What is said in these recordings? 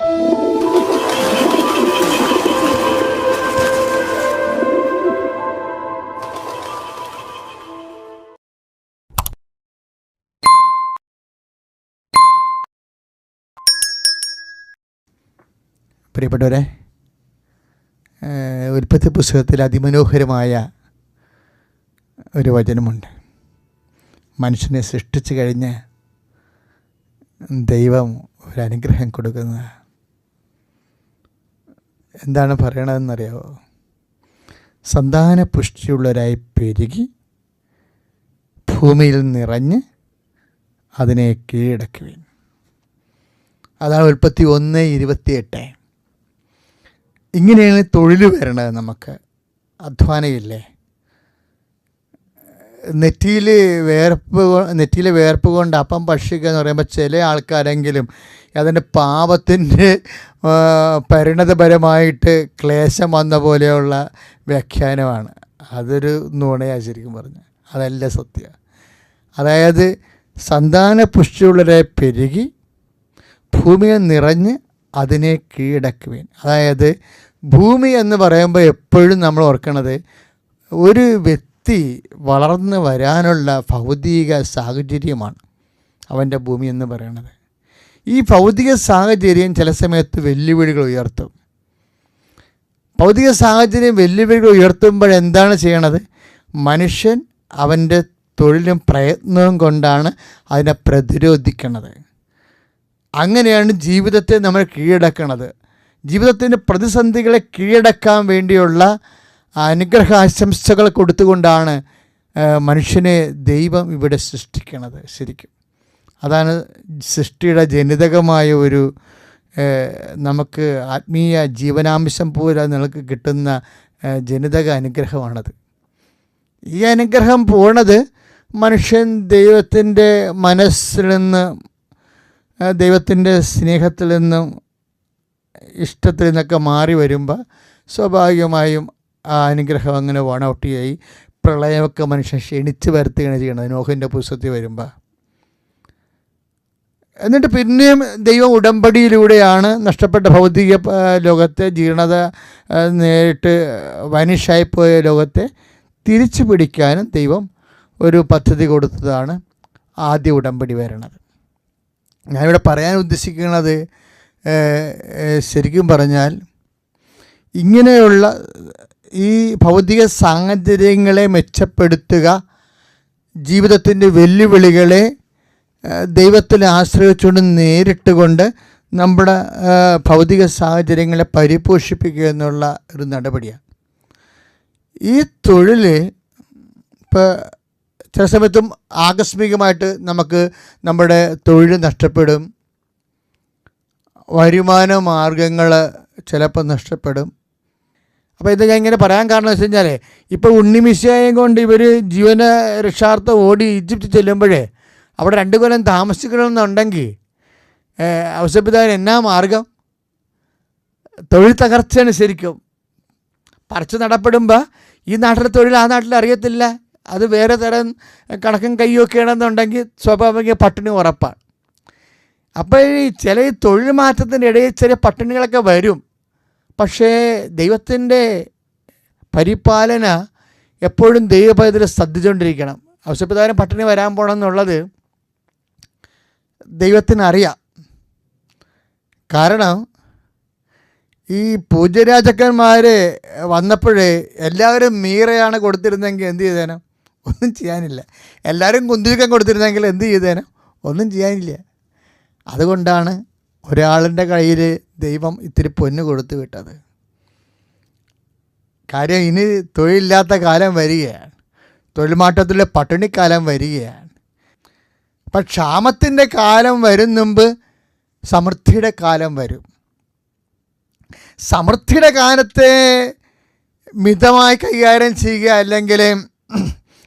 പ്രിയപ്പെട്ടവരെ ഉൽപ്പത്തി പുസ്തകത്തിൽ അതിമനോഹരമായ ഒരു വചനമുണ്ട്. മനുഷ്യനെ സൃഷ്ടിച്ചു കഴിഞ്ഞ് ദൈവം ഒരനുഗ്രഹം കൊടുക്കുന്ന എന്താണ് പറയണതെന്നറിയാമോ സന്താന പുഷ്ടിയുള്ളവരായി പെരുകി ഭൂമിയിൽ നിറഞ്ഞ് അതിനെ കീഴടക്കുവിൻ. അതാണ് ഉൽപ്പത്തി ഒന്ന് ഇരുപത്തിയെട്ട്. ഇങ്ങനെയാണ് തൊഴിൽ വരണത് നമുക്ക്. അധ്വാനമില്ലേ? നെറ്റിയിൽ വേർപ്പ് നെറ്റിയിൽ വേർപ്പ് കൊണ്ട് അപ്പം ഭക്ഷിക്കുക എന്ന് പറയുമ്പോൾ ചില ആൾക്കാരെങ്കിലും അതിന്റെ പാപത്തിന്റെ പരിണതപരമായിട്ട് ക്ലേശം വന്ന പോലെയുള്ള വ്യാഖ്യാനമാണ്. അതൊരു നുണയാണ് ശരിക്കും പറഞ്ഞു അതല്ല സത്യം. അതായത് സന്താന പുഷ്ടിയുള്ളവരെ പെരുകി ഭൂമിയെ നിറഞ്ഞ് അതിനെ കീഴടക്കുവേൻ. അതായത് ഭൂമി എന്ന് പറയുമ്പോൾ എപ്പോഴും നമ്മൾ ഓർക്കണത് ഒരു വ്യക്തി വളർന്നു വരാനുള്ള ഭൗതിക സാഹചര്യമാണ് അവന്റെ ഭൂമി എന്ന് പറയുന്നത്. ഈ ഭൗതിക സാഹചര്യം ചില സമയത്ത് വെല്ലുവിളികൾ ഉയർത്തും. ഭൗതിക സാഹചര്യം വെല്ലുവിളികൾ ഉയർത്തുമ്പോൾ എന്താണ് ചെയ്യണത്? മനുഷ്യൻ അവന്റെ തൊഴിലും പ്രയത്നവും കൊണ്ടാണ് അതിനെ പ്രതിരോധിക്കണത്. അങ്ങനെയാണ് ജീവിതത്തെ നമ്മൾ കീഴടക്കണത്. ജീവിതത്തിന്റെ പ്രതിസന്ധികളെ കീഴടക്കാൻ വേണ്ടിയുള്ള അനുഗ്രഹാശംസകൾ കൊടുത്തുകൊണ്ടാണ് ആ, മനുഷ്യനെ ദൈവം ഇവിടെ സൃഷ്ടിക്കണത് ശരിക്കും. അതാണ് സൃഷ്ടിയുടെ ജനിതകമായ ഒരു നമുക്ക് ആത്മീയ ജീവനാംശം പോലെ നമുക്ക് കിട്ടുന്ന ജനിതക അനുഗ്രഹമാണത്. ഈ അനുഗ്രഹം പോണത് മനുഷ്യൻ ദൈവത്തിന്റെ മനസ്സിൽ നിന്ന് ദൈവത്തിന്റെ സ്നേഹത്തിൽ നിന്നും ഇഷ്ടത്തിൽ നിന്നൊക്കെ മാറി വരുമ്പോൾ സ്വാഭാവികമായും ആ അനുഗ്രഹം അങ്ങനെ വൺ ഔട്ട് ചെയ്യി പ്രളയമൊക്കെ മനുഷ്യൻ ക്ഷണിച്ച് വരുത്തുകയാണ് ചെയ്യണത് നോഹിന്റെ പുസ്തകത്തിൽ വരുമ്പോൾ എന്നിട്ട് പിന്നെയും ദൈവം ഉടമ്പടിയിലൂടെയാണ് നഷ്ടപ്പെട്ട ഭൗതിക ലോകത്തെ ജീർണത നേരിട്ട് വനിഷായിപ്പോയ ലോകത്തെ തിരിച്ചു പിടിക്കാനും ദൈവം ഒരു പദ്ധതി കൊടുത്തതാണ് ആദ്യ ഉടമ്പടി വരണത്. ഞാനിവിടെ പറയാൻ ഉദ്ദേശിക്കുന്നത് ശരിക്കും പറഞ്ഞാൽ ഇങ്ങനെയുള്ള ഈ ഭൗതിക സാഹചര്യങ്ങളെ മെച്ചപ്പെടുത്തുക ജീവിതത്തിന്റെ വെല്ലുവിളികളെ ദൈവത്തിൽ ആശ്രയിച്ചുകൊണ്ട് നേരിട്ടുകൊണ്ട് നമ്മുടെ ഭൗതിക സാഹചര്യങ്ങളെ പരിപോഷിപ്പിക്കുക എന്നുള്ള ഒരു നടപടിയാണ്. ഈ തൊഴിൽ ഇപ്പോൾ ചില സമയത്തും ആകസ്മികമായിട്ട് നമുക്ക് നമ്മുടെ തൊഴിൽ നഷ്ടപ്പെടും. വരുമാന മാർഗങ്ങൾ ചിലപ്പോൾ നഷ്ടപ്പെടും. അപ്പോൾ ഇത് ഞാൻ ഇങ്ങനെ പറയാൻ കാരണം വെച്ച് കഴിഞ്ഞാൽ ഇപ്പോൾ ഉണ്ണിമിശയും കൊണ്ട് ഇവർ ജീവന രക്ഷാർത്ഥം ഓടി ഈജിപ്റ്റ് ചെല്ലുമ്പോഴേ അവിടെ രണ്ട് കൊല്ലം താമസിക്കണമെന്നുണ്ടെങ്കിൽ ഔസപിതാവിന് എന്നാ മാർഗം? തൊഴിൽ തകർച്ചയാണ് ശരിക്കും പറിച്ചു നടപ്പെടുമ്പോൾ ഈ നാട്ടിലെ തൊഴിൽ ആ നാട്ടിൽ അറിയത്തില്ല. അത് വേറെ തരം കണക്കും കയ്യൊക്കെ ആണെന്നുണ്ടെങ്കിൽ സ്വാഭാവിക പട്ടിണി ഉറപ്പാണ്. അപ്പോൾ ഈ ചില തൊഴിൽ മാറ്റത്തിന്റെ ഇടയിൽ ചെറിയ പട്ടിണികളൊക്കെ വരും. പക്ഷേ ദൈവത്തിന്റെ പരിപാലന എപ്പോഴും ദൈവപദത്തിൽ ശ്രദ്ധിച്ചുകൊണ്ടിരിക്കണം. ഔഷധപ്രകാരം പട്ടിണി വരാൻ പോകണമെന്നുള്ളത് ദൈവത്തിനറിയാം. കാരണം ഈ പൂജ്യരാജക്കന്മാർ വന്നപ്പോഴേ എല്ലാവരും മീറയാണ് കൊടുത്തിരുന്നെങ്കിൽ എന്ത് ചെയ്തേനോ? ഒന്നും ചെയ്യാനില്ല. എല്ലാവരും കുന്തിരിക്കം കൊടുത്തിരുന്നെങ്കിൽ എന്ത് ചെയ്തേനോ? ഒന്നും ചെയ്യാനില്ല. അതുകൊണ്ടാണ് ഒരാളിന്റെ കയ്യിൽ ദൈവം ഇത്തിരി പൊന്ന് കൊടുത്തു വിട്ടത്. കാര്യം ഇനി തൊഴിലില്ലാത്ത കാലം വരികയാണ്. തൊഴിൽ മാറ്റത്തിലെ പട്ടിണിക്കാലം വരികയാണ്. അപ്പം ക്ഷാമത്തിന്റെ കാലം വരും മുമ്പ് സമൃദ്ധിയുടെ കാലം വരും. സമൃദ്ധിയുടെ കാലത്തെ മിതമായി കൈകാര്യം ചെയ്യുക അല്ലെങ്കിൽ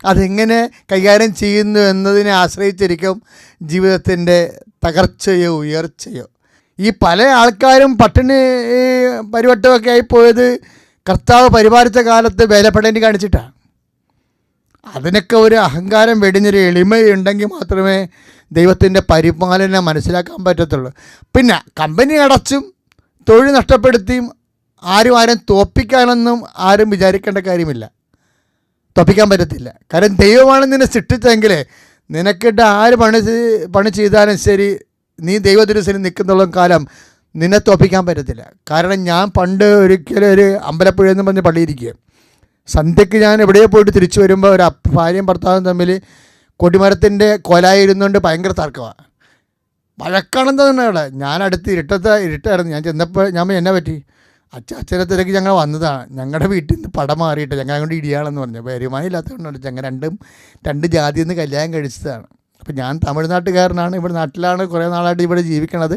അതെങ്ങനെ കൈകാര്യം ചെയ്യുന്നു എന്നതിനെ ആശ്രയിച്ചിരിക്കും ജീവിതത്തിന്റെ തകർച്ചയോ ഉയർച്ചയോ. ഈ പല ആൾക്കാരും പട്ടിണി പരിവട്ടമൊക്കെ ആയിപ്പോയത് കർത്താവ് പരിപാലിച്ച കാലത്ത് വേലപ്പെടേണ്ടി കാണിച്ചിട്ടാണ് അതിനൊക്കെ ഒരു അഹങ്കാരം വെടിഞ്ഞൊരു എളിമയുണ്ടെങ്കിൽ മാത്രമേ ദൈവത്തിന്റെ പരിപാലനം മനസ്സിലാക്കാൻ പറ്റത്തുള്ളൂ. പിന്നെ കമ്പനി അടച്ചും തൊഴിൽ നഷ്ടപ്പെടുത്തിയും ആരും ആരും തോപ്പിക്കാനൊന്നും ആരും വിചാരിക്കേണ്ട കാര്യമില്ല. തോപ്പിക്കാൻ പറ്റത്തില്ല. കാരണം ദൈവമാണ് നിന്നെ സൃഷ്ടിച്ചെങ്കിൽ നിനക്കിട്ട് ആര് പണി പണി ചെയ്താലും ശരി നീ ദൈവദുരുസന് നിൽക്കുന്നുള്ള കാലം നിന്നെ തോപ്പിക്കാൻ പറ്റത്തില്ല. കാരണം ഞാൻ പണ്ട് ഒരിക്കലും ഒരു അമ്പലപ്പുഴ എന്ന് പറഞ്ഞ് പള്ളിയിരിക്കുക സന്ധ്യയ്ക്ക് ഞാൻ എവിടെയോ പോയിട്ട് തിരിച്ചു വരുമ്പോൾ ഒരു ഭാര്യയും ഭർത്താവും തമ്മിൽ കൊടിമരത്തിന്റെ കൊലായിരുന്നുകൊണ്ട് ഭയങ്കര തർക്കമാണ് വഴക്കാണെന്ന് തന്നെ അവിടെ ഞാൻ അടുത്ത് ഇരുട്ടത്ത് ഇരുട്ടായിരുന്നു. ഞാൻ ചെന്നപ്പോൾ ഞാൻ എന്നെ പറ്റി? അച്ഛ അച്ഛനെ തിരക്ക് ഞങ്ങൾ വന്നതാണ് ഞങ്ങളുടെ വീട്ടിൽ നിന്ന് പടം മാറിയിട്ട് ഞങ്ങളെ കൊണ്ട് ഇടിയാണെന്ന് പറഞ്ഞു. വരുമാനം ഇല്ലാത്തതുകൊണ്ടാണ് ഞങ്ങൾ രണ്ടും രണ്ട് ജാതിയിൽ നിന്ന് കല്യാണം കഴിച്ചതാണ്. അപ്പോൾ ഞാൻ തമിഴ്നാട്ടുകാരനാണ് ഇവിടെ നാട്ടിലാണ് കുറേ നാളായിട്ട് ഇവിടെ ജീവിക്കണത്.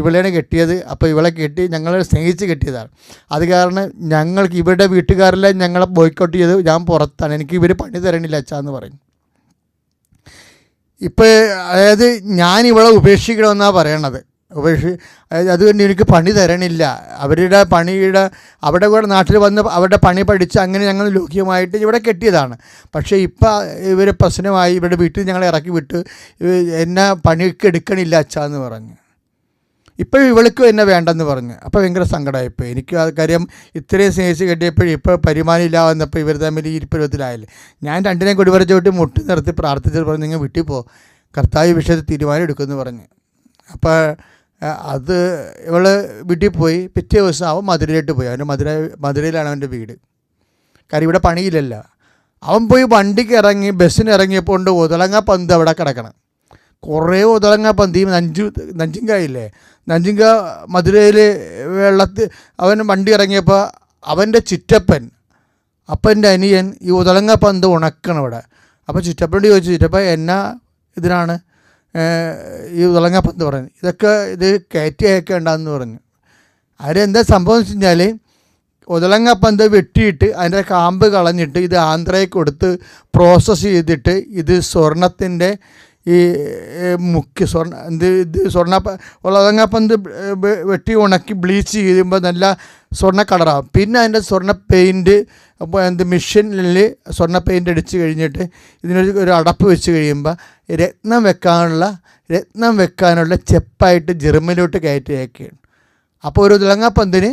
ഇവളെയാണ് കെട്ടിയത്. അപ്പോൾ ഇവളെ കെട്ടി ഞങ്ങളെ സ്നേഹിച്ച് കെട്ടിയതാണ്. അത് കാരണം ഞങ്ങൾക്ക് ഇവരുടെ വീട്ടുകാരെല്ലാം ഞങ്ങളെ ബോയ്ക്കോട്ട് ചെയ്ത് ഞാൻ പുറത്താണ്. എനിക്ക് ഇവർ പണി തരണില്ല അച്ഛാന്ന് പറയും. ഇപ്പോൾ അതായത് ഞാൻ ഇവളെ ഉപേക്ഷിക്കണമെന്നാണ് പറയണത്. ഉപേക്ഷി അതുകൊണ്ട് എനിക്ക് പണി തരണില്ല. അവരുടെ പണിയുടെ അവിടെ കൂടെ നാട്ടിൽ വന്ന് അവരുടെ പണി പഠിച്ച് അങ്ങനെ ഞങ്ങൾ ലൗകികമായിട്ട് ഇവിടെ കെട്ടിയതാണ്. പക്ഷേ ഇപ്പം ഇവർ പ്രശ്നമായി. ഇവരുടെ വീട്ടിൽ ഞങ്ങൾ ഇറക്കി വിട്ട് എന്നെ പണിക്ക് എടുക്കണില്ല അച്ഛാന്ന് പറഞ്ഞു. ഇപ്പോഴും ഇവൾക്കും എന്നെ വേണ്ടെന്ന് പറഞ്ഞു. അപ്പോൾ ഭയങ്കര സങ്കടമായിപ്പോയി എനിക്ക് ആ കാര്യം ഇത്രയും സ്നേഹിച്ച് കെട്ടിയപ്പോഴും ഇപ്പോൾ പരിമാനമില്ല വന്നപ്പോൾ ഇവർ തമ്മിൽ ഈ ഇരിപ്പരുവത്തിലായില്ലേ ഞാൻ രണ്ടിനെ കൊടിവരച്ച് വിട്ട് മുട്ടി നിർത്തി പ്രാർത്ഥിച്ചിട്ട് പറഞ്ഞു നിങ്ങൾ വിട്ടിപ്പോൾ കർത്താവ് വിഷയത്തിൽ തീരുമാനം എടുക്കുമെന്ന് പറഞ്ഞു. അപ്പോൾ അത് ഇവൾ വീട്ടിൽ പോയി പിറ്റേ ദിവസം അവൻ മധുരയിലോട്ട് പോയി. അവന്റെ മധുര മധുരയിലാണ് അവന്റെ വീട്. കാര്യം ഇവിടെ പണിയില്ലല്ല. അവൻ പോയി വണ്ടിക്ക് ഇറങ്ങി ബസ്സിന് ഇറങ്ങിയപ്പോൾ കൊണ്ട് ഉതളങ്ങ പന്ത് അവിടെ കിടക്കണം. കുറേ ഉതളങ്ങ പന്തി. നഞ്ചു നഞ്ചിങ്കായില്ലേ നഞ്ചിങ്ക മധുരയിൽ വെള്ളത്തിൽ അവൻ വണ്ടി ഇറങ്ങിയപ്പോൾ അവന്റെ ചിറ്റപ്പൻ അപ്പന്റെ അനിയൻ ഈ ഉതളങ്ങ പന്ത് ഉണക്കണം ഇവിടെ. അപ്പോൾ ചിറ്റപ്പനോട് ചോദിച്ചു ചിറ്റപ്പ എന്നാ ഇതിനാണ്? ഈ ഉതളങ്ങ പന്ത് പറഞ്ഞു ഇതൊക്കെ ഇത് കയറ്റി അയക്കേണ്ടെന്ന് പറഞ്ഞു. അവരെന്താ സംഭവം വെച്ച് കഴിഞ്ഞാൽ വെട്ടിയിട്ട് അതിന്റെ കാമ്പ് കളഞ്ഞിട്ട് ഇത് ആന്ധ്രയിൽ കൊടുത്ത് പ്രോസസ്സ് ചെയ്തിട്ട് ഇത് സ്വർണത്തിന്റെ ഈ മുക്കി സ്വർണ എന്ത് ഇത് സ്വർണ ഉലകങ്ങപ്പന്ത് വെട്ടി ഉണക്കി ബ്ലീച്ച് ചെയ്യുമ്പോൾ നല്ല സ്വർണ കളറാകും പിന്നെ അതിന്റെ സ്വർണ പെയിന്റ് അപ്പോൾ എന്ത് മെഷീനിൽ സ്വർണ പെയിന്റ് അടിച്ച് കഴിഞ്ഞിട്ട് ഇതിനൊരു ഒരു അടപ്പ് വെച്ച് കഴിയുമ്പോൾ രത്നം വെക്കാനുള്ള രത്നം വെക്കാനുള്ള ചെപ്പായിട്ട് ജർമ്മനിലോട്ട് കയറ്റി അയക്കുകയാണ്. അപ്പോൾ ഒരു തിളങ്ങാപ്പന്തിന്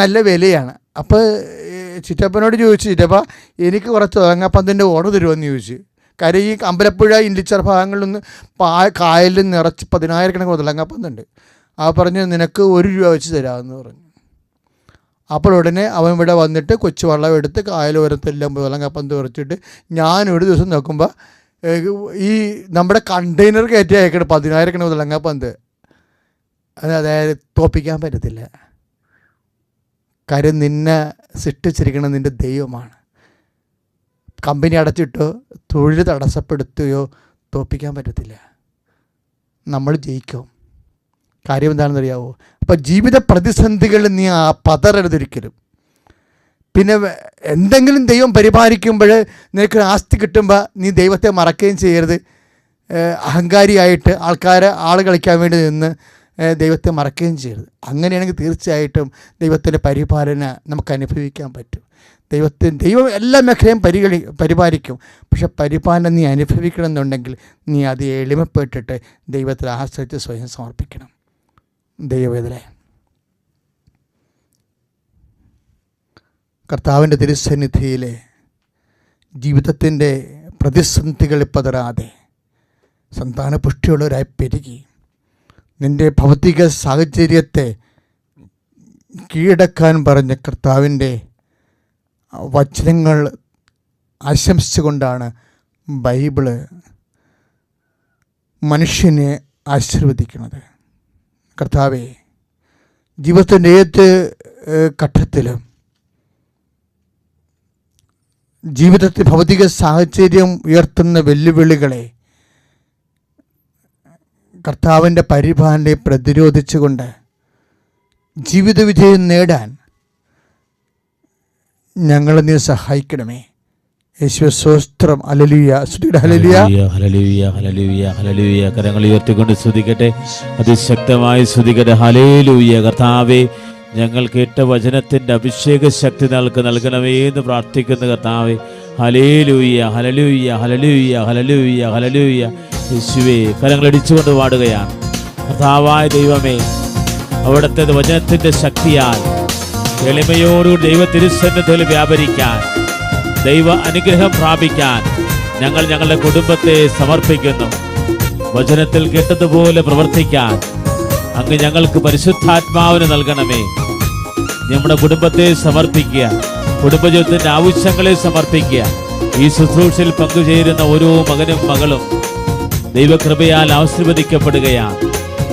നല്ല വിലയാണ്. അപ്പോൾ ചിറ്റപ്പനോട് ചോദിച്ചു ചിറ്റപ്പ എനിക്ക് കുറച്ച് തിളങ്ങാപ്പന്തിന്റെ ഓർഡർ തരുമെന്ന് ചോദിച്ചു. കാര്യം ഈ അമ്പലപ്പുഴ ഇല്ലിച്ചർ ഭാഗങ്ങളിലൊന്ന് പാ കായലിൽ നിറച്ച് പതിനായിരക്കണക്കിന് മുതലങ്ങപ്പന്നുണ്ട് ആ പറഞ്ഞ് നിനക്ക് ഒരു രൂപ വെച്ച് തരാമെന്ന് പറഞ്ഞു. അപ്പോൾ ഉടനെ അവൻ ഇവിടെ വന്നിട്ട് കൊച്ചു വെള്ളം എടുത്ത് കായലോരത്തെല്ലാം തിളങ്ങാപ്പന്ത് കുറച്ചിട്ട് ഞാൻ ഒരു ദിവസം നോക്കുമ്പോൾ ഈ നമ്മുടെ കണ്ടെയ്നർ കയറ്റി അയക്കണം പതിനായിരക്കണക്കിന് മുതലങ്ങപ്പന്ത് അത് അതായത് തോപ്പിക്കാൻ പറ്റത്തില്ല. കാര്യം നിന്നെ സൃഷ്ടിച്ചിരിക്കണം നിന്റെ ദൈവമാണ്. കമ്പനി അടച്ചിട്ടോ തൊഴിൽ തടസ്സപ്പെടുത്തുകയോ തോപ്പിക്കാൻ പറ്റത്തില്ല. നമ്മൾ ജയിക്കും. കാര്യം എന്താണെന്ന് അറിയാവോ അപ്പം ജീവിത പ്രതിസന്ധികളിൽ നീ ആ പതറരുതൊരിക്കലും പിന്നെ എന്തെങ്കിലും ദൈവം പരിപാലിക്കുമ്പോൾ നിനക്ക് ആസ്തി കിട്ടുമ്പോൾ നീ ദൈവത്തെ മറക്കുകയും ചെയ്യരുത്. അഹങ്കാരിയായിട്ട് ആൾക്കാരെ ആൾ കളിക്കാൻ വേണ്ടി നിന്ന് ദൈവത്തെ മറക്കുകയും ചെയ്യരുത്. അങ്ങനെയാണെങ്കിൽ തീർച്ചയായിട്ടും ദൈവത്തിന്റെ പരിപാലന നമുക്ക് അനുഭവിക്കാൻ പറ്റും. ദൈവത്തിന് ദൈവം എല്ലാ മേഖലയും പരിഗണി പരിപാലിക്കും. പക്ഷെ പരിപാലനം നീ അനുഭവിക്കണം എന്നുണ്ടെങ്കിൽ നീ അത് എളിമപ്പെട്ടിട്ട് ദൈവത്തിൽ ആശ്രയിച്ച് സ്വയം സമർപ്പിക്കണം. ദൈവവേദന. കർത്താവിന്റെ തിരുസന്നിധിയിലെ ജീവിതത്തിന്റെ പ്രതിസന്ധികളിൽ പതരാതെ സന്താന പുഷ്ടിയുള്ളവരായി പെരുകി. നിന്റെ ഭൗതിക സാഹചര്യത്തെ കീഴടക്കാൻ പറഞ്ഞ കർത്താവിന്റെ വചനങ്ങൾ ആശംസിച്ചുകൊണ്ടാണ് ബൈബിൾ മനുഷ്യനെ ആശീർവദിക്കുന്നത്. കർത്താവെ ജീവിതത്തിന്റെ ഏത് ഘട്ടത്തിലും ജീവിതത്തിൽ ഭൗതിക സാഹചര്യം ഉയർത്തുന്ന വെല്ലുവിളികളെ കർത്താവിന്റെ പരിഭാനെ പ്രതിരോധിച്ചുകൊണ്ട് ജീവിതവിജയം നേടാൻ ഞങ്ങളെ നീ സഹായിക്കണമേ. യേശു സ്വസ്ത്രം അലലിയ ഹലലിയ ഹല്ലേലൂയ, ഹല്ലേലൂയ. കരങ്ങൾ ഉയർത്തിക്കൊണ്ട് സ്തുതിക്കട്ടെ. അതിശക്തമായി സ്തുതിക്കട്ടെ. ഹലേലൂയ കർത്താവേ ഞങ്ങൾ കേട്ട വചനത്തിന്റെ അഭിഷേക ശക്തി നൽകുക നൽകണമേ എന്ന് പ്രാർത്ഥിക്കുന്ന കർത്താവേ. ഹലേലൂയ ഹലലൂയ ഹലലൂയ ഹലലൂയ ഹലലൂയ യേശുവേ കരങ്ങൾ അടിച്ചുകൊണ്ട് പാടുകയാണ് കർത്താവായ ദൈവമേ അവിടുത്തെ വചനത്തിന്റെ ശക്തിയാൽ എളിമയോടുകൂടി ദൈവ തിരുസന്നിധിയിൽ വ്യാപരിക്കാൻ ദൈവ അനുഗ്രഹം പ്രാപിക്കാൻ ഞങ്ങൾ ഞങ്ങളുടെ കുടുംബത്തെ സമർപ്പിക്കുന്നു. വചനത്തിൽ കേട്ടതുപോലെ പ്രവർത്തിക്കാൻ അങ്ങ് ഞങ്ങൾക്ക് പരിശുദ്ധാത്മാവിന് നൽകണമേ. നമ്മുടെ കുടുംബത്തെ സമർപ്പിക്കുക കുടുംബജീവിതത്തിന്റെ ആവശ്യങ്ങളെ സമർപ്പിക്കുക ഈ ശുശ്രൂഷയിൽ പങ്കുചേരുന്ന ഓരോ മകനും മകളും ദൈവകൃപയാൽ ആശീർവദിക്കപ്പെടുകയാണ്.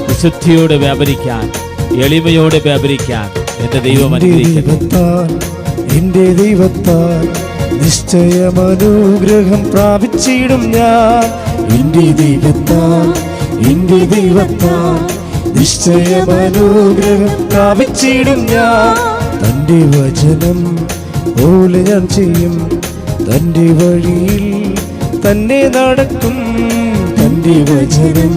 വിശുദ്ധിയോടെ വ്യാപരിക്കാൻ എളിമയോടെ വ്യാപരിക്കാൻ എന്റെ ദൈവം ദൈവത്താൽ എന്റെ ദൈവത്താൽ നിശ്ചയമനുഗ്രഹം പ്രാപിച്ചിടും ഞാൻ. എന്റെ ദൈവത്താൽ എന്റെ ദൈവത്താൽ നിശ്ചയമനുഗ്രഹം പ്രാപിച്ചിടും ഞാൻ. തന്റെ വചനം പോലെ ഞാൻ ചെയ്യും. തന്റെ വഴിയിൽ തന്നെ നടക്കും. തന്റെ വചനം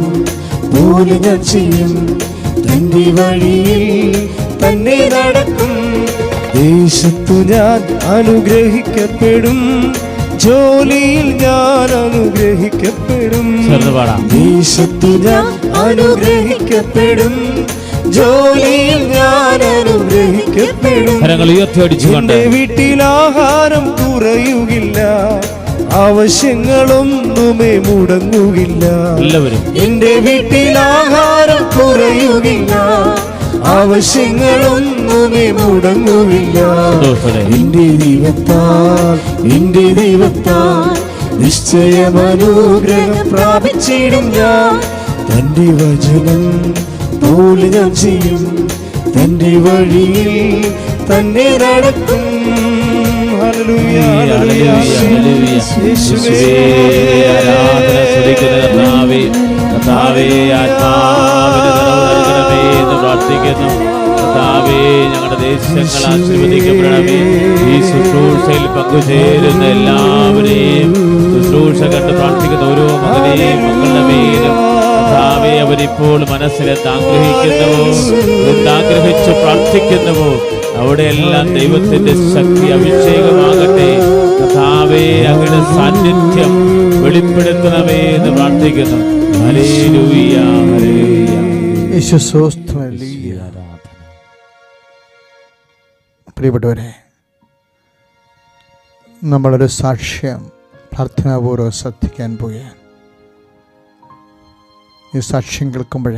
പോലെ ഞാൻ ചെയ്യും. തന്റെ വഴിയിൽ തന്നെ നടക്കും. ദേശത്തു ഞാൻ അനുഗ്രഹിക്കപ്പെടും. ജോലിയിൽ ഞാൻ അനുഗ്രഹിക്കപ്പെടും. ദേശത്തു ഞാൻ അനുഗ്രഹിക്കപ്പെടും. ജോലിയിൽ ഞാൻ അനുഗ്രഹിക്കപ്പെടും. എന്റെ വീട്ടിൽ ആഹാരം കുറയുകില്ല. ആവശ്യങ്ങളൊന്നുമേ മുടങ്ങുകില്ല. എല്ലാവരും. എന്റെ വീട്ടിൽ ആഹാരം കുറയുകില്ല. ആവശ്യങ്ങളൊന്നുമേ സന്തോഷത്തോടെ എന്റെ ദൈവത്താൽ എന്റെ ദൈവത്താൽ നിശ്ചയമനുഗ്രഹം പ്രാപിച്ചിടും ഞാൻ. തന്റെ വചനം പോലെ ഞാൻ ചെയ്യും. തന്റെ വഴിയിൽ തന്നെ നടക്കും. ഹല്ലേലൂയ, എന്ന് പ്രാർത്ഥിക്കുന്നു. കർത്താവേ ഞങ്ങളുടെ ദേശങ്ങൾ ആശീർവദിക്കപ്പെടണമേ. ഈ ശുശ്രൂഷയിൽ പങ്കുചേരുന്ന എല്ലാവരെയും ശുശ്രൂഷ കണ്ട് പ്രാർത്ഥിക്കുന്ന ഓരോ മകനെയും മക്കളുടെ മേലും. കർത്താവെ അവരിപ്പോൾ മനസ്സിൽ ദൈവത്തിന്റെ ശക്തി അഭിഷേകമാകട്ടെ. കഥാവേ അങ്ങയുടെ സാന്നിധ്യം വെളിപ്പെടുത്തണമേ എന്ന് പ്രാർത്ഥിക്കുന്നു. ഹല്ലേലൂയ, ലൂയ്യ. ആരാധന. പ്രിയപ്പെട്ടവരെ നമ്മളൊരു സാക്ഷ്യം പ്രാർത്ഥനാപൂർവം ശ്രദ്ധിക്കാൻ പോകുകയാണ് ഈ സാക്ഷ്യം കേൾക്കുമ്പോൾ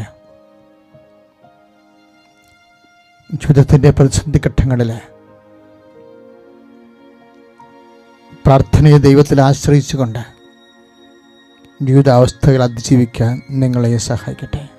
ജീവിതത്തിന്റെ പ്രതിസന്ധി ഘട്ടങ്ങളിൽ പ്രാർത്ഥനയെ ദൈവത്തിൽ ആശ്രയിച്ചുകൊണ്ട് ജീവിതാവസ്ഥകൾ അതിജീവിക്കാൻ നിങ്ങളെ സഹായിക്കട്ടെ.